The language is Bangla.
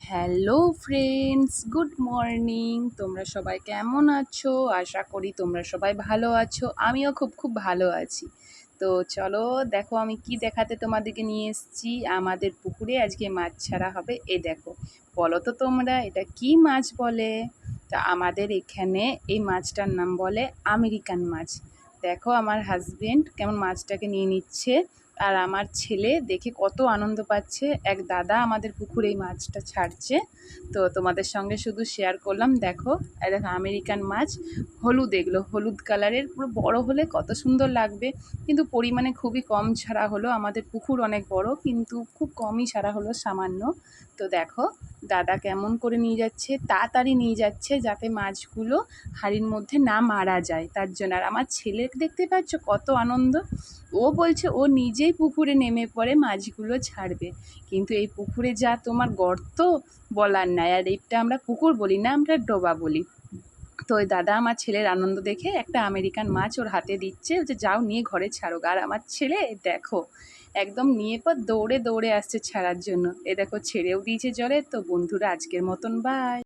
Hello friends, good morning. তোমরা সবাই কেমন আছো? আশা করি তোমরা সবাই ভালো আছো। আমিও খুব খুব ভালো আছি। তো চলো, দেখো আমি কি দেখাতে তোমাদেরকে নিয়ে এসেছি। আমাদের পুকুরে আজকে মাছ ছাড়া হবে। এ দেখো, বলো তো তোমরা, এটা কি মাছ বলে? তা আমাদের এখানে এই মাছটার নাম বলে আমেরিকান মাছ। দেখো আমার হাজবেন্ড কেমন মাছটাকে নিয়ে নিচ্ছে। আর আমার ছেলে দেখে কত আনন্দ পাচ্ছে। এক দাদা আমাদের পুকুরে এই মাছটা ছাড়ছে। তো তোমাদের সঙ্গে শুধু শেয়ার করলাম। দেখো দেখো আমেরিকান মাছ, হলুদ এগুলো, হলুদ কালারের পুরো বড় হলে কত সুন্দর লাগবে। কিন্তু পরিমাণে খুবই কম ছাড়া হলো। আমাদের পুকুর অনেক বড়, কিন্তু খুব কমই ছাড়া হলো সামান্য। তো দেখো, দাদা কেমন করে নিয়ে যাচ্ছে, তাড়াতাড়ি নিয়ে যাচ্ছে যাতে মাছগুলো হাড়ির মধ্যে না মারা যায়। তার জন্য আর আমার ছেলে দেখতে পাচ্ছ কত আনন্দ। ও বলছে, ও নিজেই পুকুরে নেমে পড়ে, মাছগুলো ছাড়বে। কিন্তু এই পুকুরে যা তোমার গর্ত, বলার নাই। আর এইটা আমরা পুকুর বলি না, আমরা ডোবা বলি। তো ওই দাদা আমার ছেলের আনন্দ দেখে একটা আমেরিকান মাছ ওর হাতে দিচ্ছে। যে যাও নিয়ে ঘরে ছাড়ো আর আমার ছেলে, দেখো, একদম নিয়ে পর দৌড়ে দৌড়ে আসছে ছাড়ার জন্য। এ দেখো, ছেড়েও দিয়েছে জলে। তো বন্ধুরা, আজকের মতন বাই